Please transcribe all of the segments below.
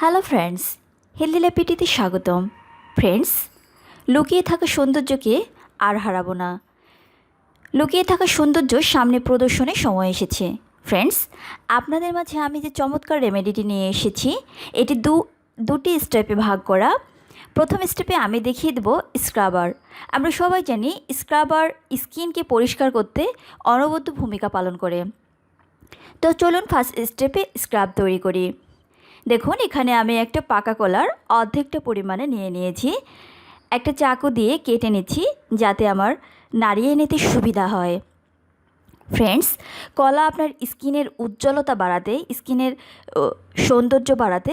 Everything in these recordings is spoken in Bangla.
হ্যালো ফ্রেন্ডস হেলদি ল্যাপিটিতে স্বাগতম। ফ্রেন্ডস লুকিয়ে থাকা সৌন্দর্যকে আর হারাবো না। লুকিয়ে থাকা সৌন্দর্য সামনে প্রদর্শনের সময় এসেছে। ফ্রেন্ডস আপনাদের মাঝে আমি যে চমৎকার রেমেডিটি নিয়ে এসেছি, এটি দু, দুটি স্টেপে ভাগ করা। প্রথম স্টেপে আমি দেখিয়ে দেবো স্ক্রাবার আমরা সবাই জানি স্ক্রাবার স্কিনকে পরিষ্কার করতে অনবদ্য ভূমিকা পালন করে। তো চলুন ফার্স্ট স্টেপে স্ক্রাব তৈরি করি। দেখুন, এখানে আমি একটা পাকা কলার অর্ধেকটা পরিমাণে নিয়ে নিয়েছি। একটা চাকু দিয়ে কেটে নিচ্ছি যাতে আমার নাড়িয়ে নিতে সুবিধা হয়। ফ্রেন্ডস, কলা আপনার স্কিনের উজ্জ্বলতা বাড়াতে, স্কিনের সৌন্দর্য বাড়াতে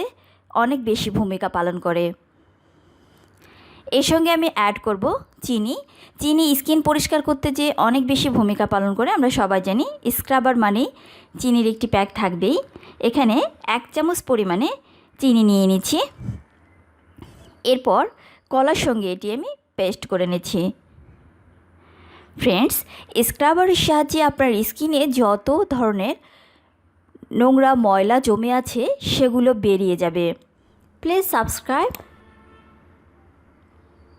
অনেক বেশি ভূমিকা পালন করে। এর সঙ্গে আমি অ্যাড করব চিনি। চিনি স্কিন পরিষ্কার করতে যে অনেক বেশি ভূমিকা পালন করে, আমরা সবাই জানি। স্ক্রাবার মানেই চিনির একটি প্যাক থাকবেই। এখানে এক চামচ পরিমাণে চিনি নিয়ে নিচ্ছি। এরপর কলার সঙ্গে এটি আমি পেস্ট করে নিচ্ছি। ফ্রেন্ডস স্ক্রাবারের সাহায্যে আপনার স্কিনে যত ধরনের নোংরা ময়লা জমে আছে, সেগুলো বেরিয়ে যাবে। Please subscribe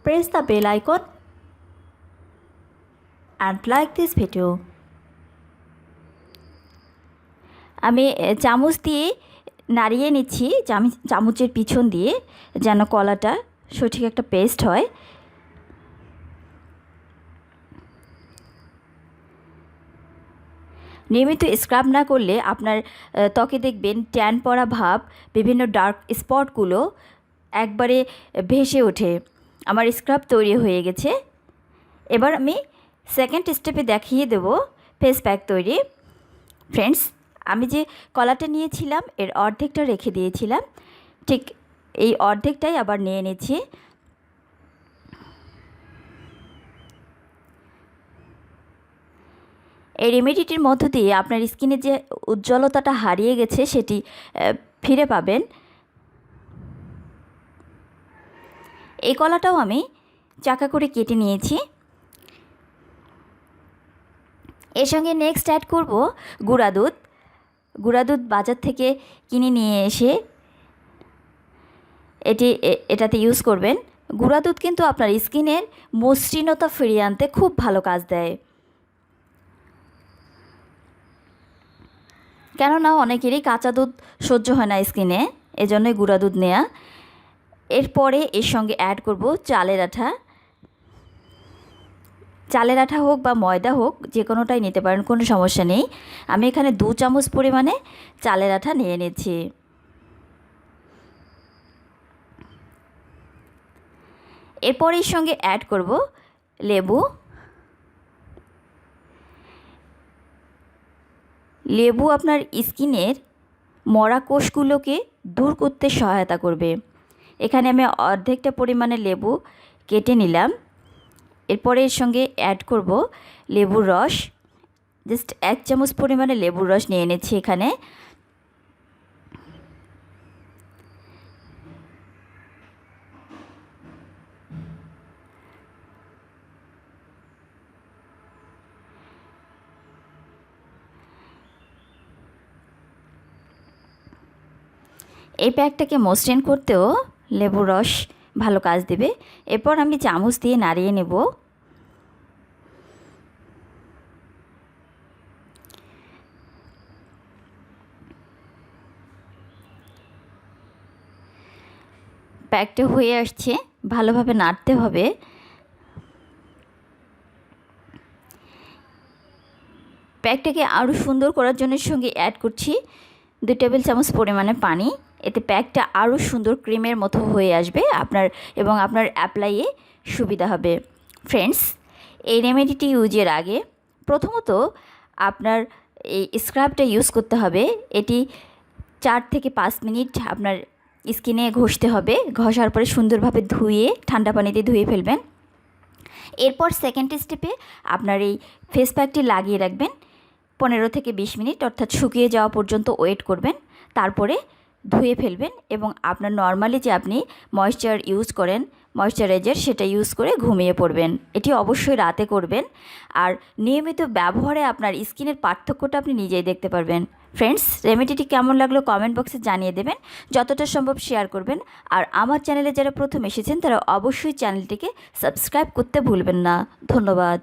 press the bell icon and like this video. আমি চামচ দিয়ে নাড়িয়ে নিচ্ছি চামচের পিছন দিয়ে, যেন কলাটা সঠিক একটা পেস্ট হয়। নিয়মিত স্ক্রাব না করলে আপনার ত্বকে দেখবেন ট্যান পড়া ভাব, বিভিন্ন ডার্ক স্পটগুলো একবারে ভেসে ওঠে। আমার স্ক্রাব তৈরি হয়ে গেছে। এবার আমি সেকেন্ড স্টেপে দেখিয়ে দেব ফেস প্যাক তৈরি। ফ্রেন্ডস আমি যে কলাটা নিয়েছিলাম, এর অর্ধেকটা রেখে দিয়েছিলাম। ঠিক এই অর্ধেকটাই আবার নিয়ে নিচ্ছি। এই রেমেডিটির মধ্য দিয়ে আপনার স্কিনে যে উজ্জ্বলতাটা হারিয়ে গেছে, সেটি ফিরে পাবেন। এই কলাটাও আমি চাকা করে কেটে নিয়েছি। এর সঙ্গে নেক্সট অ্যাড করব গুঁড়া দুধ। গুঁড়া দুধ বাজার থেকে কিনে নিয়ে এসে এটি এটাতে ইউজ করবেন। গুঁড়া দুধ কিন্তু আপনার স্কিনের মসৃণতা ফিরিয়ে আনতে খুব ভালো কাজ দেয়। কেননা অনেকেরই কাঁচা দুধ সহ্য হয় না স্কিনে এজন্যই গুঁড়া দুধ নেওয়া এরপরে এর সঙ্গে অ্যাড করব চালের আঠা। চালের আঠা হোক বা ময়দা হোক, যে কোনোটাই নিতে পারেন, কোনো সমস্যা নেই। আমি এখানে দু চামচ পরিমাণে চালের আঠা নিয়ে নিচ্ছি। এরপর এর সঙ্গে অ্যাড করব লেবু। লেবু আপনার স্কিনের মরা কোষগুলোকে দূর করতে সহায়তা করবে। এখানে আমি অর্ধেকটা পরিমাণে লেবু কেটে নিলাম। এরপরে এর সঙ্গে অ্যাড করব লেবুর রস। জাস্ট এক চামচ পরিমাণে লেবুর রস নিয়ে এনেছি এখানে। এই প্যাকটাকে মসৃণ করতেও লেবুর রস, ভালো কাজ দেবে। এরপর আমি চামচ দিয়ে নাড়িয়ে নেব। প্যাকটা হয়ে আসছে, ভালোভাবে নাড়তে হবে। প্যাকটাকে আরও সুন্দর করার জন্য সঙ্গে অ্যাড করছি দুই টেবিল চামচ পরিমাণে পানি। এতে প্যাকটা আরও সুন্দর ক্রিমের মতো হয়ে আসবে আপনার এবং আপনার অ্যাপ্লাইয়ে সুবিধা হবে। ফ্রেন্ডস, এই রেমেডিটি ইউজের আগে প্রথমত আপনার এই স্ক্রাবটা ইউজ করতে হবে। এটি চার থেকে পাঁচ মিনিট আপনার স্কিনে ঘষতে হবে। ঘষার পরে সুন্দরভাবে ধুয়ে, ঠান্ডা পানিতে ধুয়ে ফেলবেন। এরপর সেকেন্ড স্টেপে আপনার এই ফেস প্যাকটি লাগিয়ে রাখবেন। পনেরো থেকে বিশ মিনিট অর্থাৎ শুকিয়ে যাওয়া পর্যন্ত ওয়েট করবেন। তারপরে ধুয়ে ফেলবেন এবং আপনার নর্মালি যে আপনি ময়েশ্চার ইউজ করেন ময়েশ্চারাইজার সেটা ইউজ করে ঘুমিয়ে পড়বেন। এটি অবশ্যই রাতে করবেন। আর নিয়মিত ব্যবহারে আপনার স্কিনের পার্থক্যটা আপনি নিজেই দেখতে পারবেন। ফ্রেন্ডস রেমেডিটি কেমন লাগল কমেন্ট বক্সে জানিয়ে দেবেন। যতটা সম্ভব শেয়ার করবেন। আর আমার চ্যানেলে যারা প্রথম এসেছেন, তারা অবশ্যই চ্যানেলটিকে সাবস্ক্রাইব করতে ভুলবেন না। ধন্যবাদ।